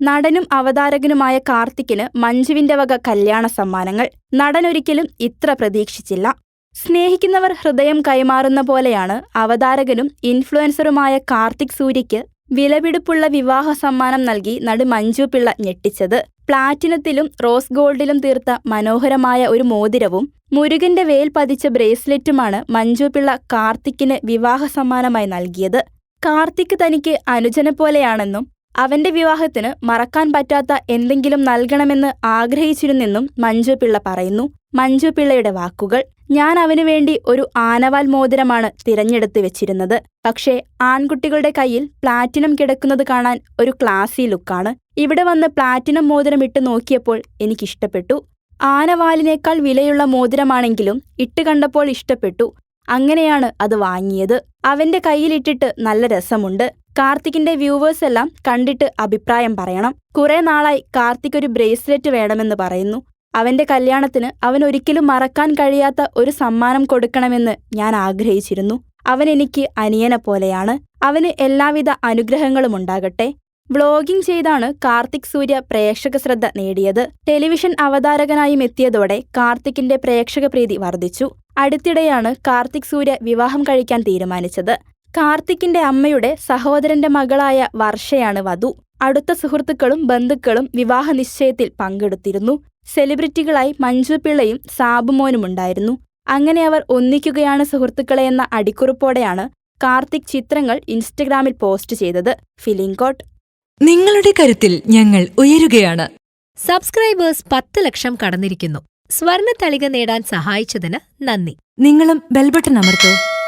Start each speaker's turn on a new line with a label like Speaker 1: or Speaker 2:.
Speaker 1: നടനും അവതാരകനുമായ കാർത്തിക്കിന് മഞ്ജുവിന്റെ വക കല്യാണ സമ്മാനങ്ങൾ. നടനൊരിക്കലും ഇത്ര പ്രതീക്ഷിച്ചില്ല. സ്നേഹിക്കുന്നവർ ഹൃദയം കൈമാറുന്ന പോലെയാണ് അവതാരകനും ഇൻഫ്ലുവൻസറുമായ കാർത്തിക് സൂര്യയ്ക്ക് വിലപിടിപ്പുള്ള വിവാഹ സമ്മാനം നൽകി നടി മഞ്ജു പിള്ള ഞെട്ടിച്ചത്. പ്ലാറ്റിനത്തിലും റോസ് ഗോൾഡിലും തീർത്ത മനോഹരമായ ഒരു മോതിരവും മുരുകന്റെ വേൽ പതിച്ച ബ്രേസ്ലെറ്റുമാണ് മഞ്ജു പിള്ള കാർത്തിക്കിന് വിവാഹ സമ്മാനമായി നൽകിയത്. കാർത്തിക് തനിക്ക് അനുജനെ പോലെയാണെന്നും അവന്റെ വിവാഹത്തിന് മറക്കാൻ പറ്റാത്ത എന്തെങ്കിലും നൽകണമെന്ന് ആഗ്രഹിച്ചിരുന്നെന്നും മഞ്ജു പിള്ള പറയുന്നു. മഞ്ജു പിള്ളയുടെ വാക്കുകൾ ഞാൻ അവനു വേണ്ടി ഒരു ആനവാൽ മോതിരമാണ് തിരഞ്ഞെടുത്ത് വെച്ചിരുന്നത്. പക്ഷേ ആൺകുട്ടികളുടെ കയ്യിൽ പ്ലാറ്റിനം കിടക്കുന്നത് കാണാൻ ഒരു ക്ലാസി ലുക്കാണ്. ഇവിടെ വന്ന് പ്ലാറ്റിനം മോതിരം ഇട്ട് നോക്കിയപ്പോൾ എനിക്കിഷ്ടപ്പെട്ടു. ആനവാലിനേക്കാൾ വിലയുള്ള മോതിരമാണെങ്കിലും ഇട്ട് കണ്ടപ്പോൾ ഇഷ്ടപ്പെട്ടു. അങ്ങനെയാണ് അത് വാങ്ങിയത്. അവന്റെ കയ്യിലിട്ടിട്ട് നല്ല രസമുണ്ട്. കാർത്തിക്കിന്റെ വ്യൂവേഴ്സ് എല്ലാം കണ്ടിട്ട് അഭിപ്രായം പറയണം. കുറെ നാളായി കാർത്തിക് ഒരു ബ്രേസ്ലെറ്റ് വേണമെന്ന് പറയുന്നു. അവന്റെ കല്യാണത്തിന് അവൻ ഒരിക്കലും മറക്കാൻ കഴിയാത്ത ഒരു സമ്മാനം കൊടുക്കണമെന്ന് ഞാൻ ആഗ്രഹിച്ചിരുന്നു. അവൻ എനിക്ക് അനിയനെ പോലെയാണ്. അവന് എല്ലാവിധ അനുഗ്രഹങ്ങളും ഉണ്ടാകട്ടെ. വ്ളോഗിംഗ് ചെയ്താണ് കാർത്തിക് സൂര്യ പ്രേക്ഷക ശ്രദ്ധ നേടിയത്. ടെലിവിഷൻ അവതാരകനായും എത്തിയതോടെ കാർത്തിക്കിന്റെ പ്രേക്ഷക പ്രീതി വർദ്ധിച്ചു. അടുത്തിടെയാണ് കാർത്തിക് സൂര്യ വിവാഹം കഴിക്കാൻ തീരുമാനിച്ചത്. കാർത്തിക്കിന്റെ അമ്മയുടെ സഹോദരന്റെ മകളായ വർഷയാണ് വധു. അടുത്ത സുഹൃത്തുക്കളും ബന്ധുക്കളും വിവാഹ നിശ്ചയത്തിൽ പങ്കെടുത്തിരുന്നു. സെലിബ്രിറ്റികളായി മഞ്ജു പിള്ളയും സാബുമോനുമുണ്ടായിരുന്നു. അങ്ങനെ അവർ ഒന്നിക്കുകയാണ് സുഹൃത്തുക്കളെ എന്ന അടിക്കുറിപ്പോടെയാണ് കാർത്തിക് ചിത്രങ്ങൾ ഇൻസ്റ്റഗ്രാമിൽ പോസ്റ്റ് ചെയ്തത്. ഫിലിംകോട്ട്
Speaker 2: നിങ്ങളുടെ കരുത്തിൽ ഞങ്ങൾ ഉയരുകയാണ്.
Speaker 3: സബ്സ്ക്രൈബേഴ്സ് പത്ത് ലക്ഷം കടന്നിരിക്കുന്നു. സ്വർണ തളിക നേടാൻ സഹായിച്ചതിന് നന്ദി.
Speaker 2: നിങ്ങളും ബെൽബട്ടൺ അമർത്തോ.